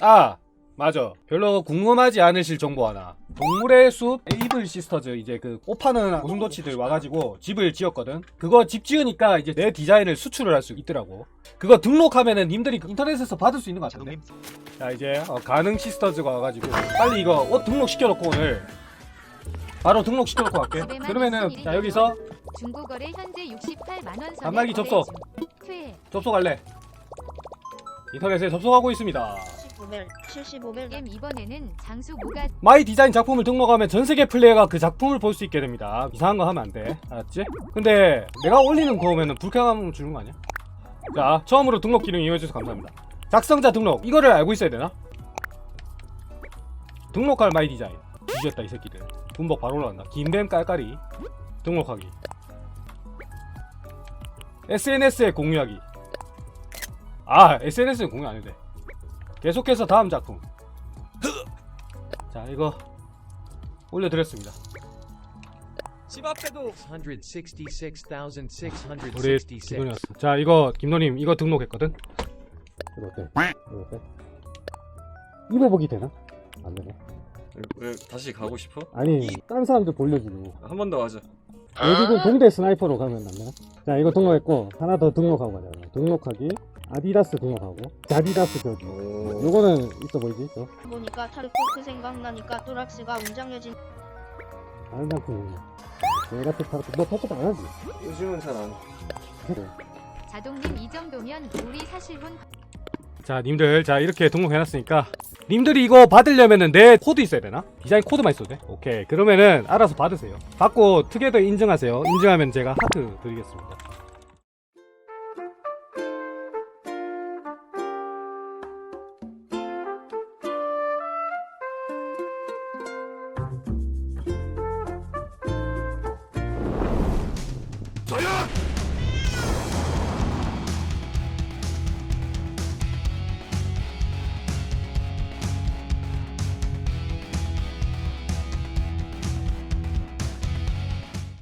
아 맞아. 별로 궁금하지 않으실 정보 하나. 동물의 숲 에이블 시스터즈. 이제 그 꽃파는 고슴도치들 와가지고 집을 지었거든. 그거 집 지으니까 이제 내 디자인을 수출을 할 수 있더라고. 그거 등록하면은 님들이 인터넷에서 받을 수 있는 것 같은데. 자 이제 어, 가능 시스터즈가 와가지고 빨리 이거 옷 등록 시켜놓고 오늘 바로 등록 시켜놓고 갈게. 그러면은 자 여기서 중고거래 현재 68만 원 단말기 접속. 퇴 접속할래. 인터넷에 접속하고 있습니다 75벨 75벨 게임 이번에는 장수 무가 마이 디자인 작품을 등록하면 전 세계 플레이어가 그 작품을 볼 수 있게 됩니다. 이상한 거 하면 안 돼. 알았지? 근데 내가 올리는 거면은 불쾌감 주는 거 아니야? 자, 처음으로 등록 기능 이용해주셔서 감사합니다. 작성자 등록. 이거를 알고 있어야 되나? 등록할 마이 디자인. 뒤졌다, 이 새끼들. 군복 바로 올라간다. 김뱀 깔깔이. 등록하기. SNS에 공유하기. 아, SNS에 공유 안 해도 돼. 계속해서 다음 작품. 자, 이거 올려드렸습니다. 집 앞에도 166,666. 우리 김돈이었어. 자, 이거 김돈님 이거 등록했거든. 이거 어때? 이거 어때? 입어보기 되나? 안 되나? 왜 다시 가고 싶어? 아니, 다른 사람들 보려주고. 한 번 더 하자. 외국은 동대 스나이퍼로 가면 안 되나? 자, 이거 등록했고 하나 더 등록하고 가자. 등록하기. 아디다스 등록하고. 자디다스 저기. 요거는 있어 보이지? 저? 보니까 타르코트 생각나니까 또락스가 웅장해진 장품. 내가 또 타고 너 타고 안 하지? 요즘은 잘 안. 그래. 자동님 이 정도면 우리 사실분 자, 님들, 자, 이렇게 등록해놨으니까, 님들이 이거 받으려면은 내 코드 있어야 되나? 디자인 코드만 있어도 돼? 오케이. 그러면은, 알아서 받으세요. 받고, 특혜도 인증하세요. 인증하면 제가 하트 드리겠습니다. 저야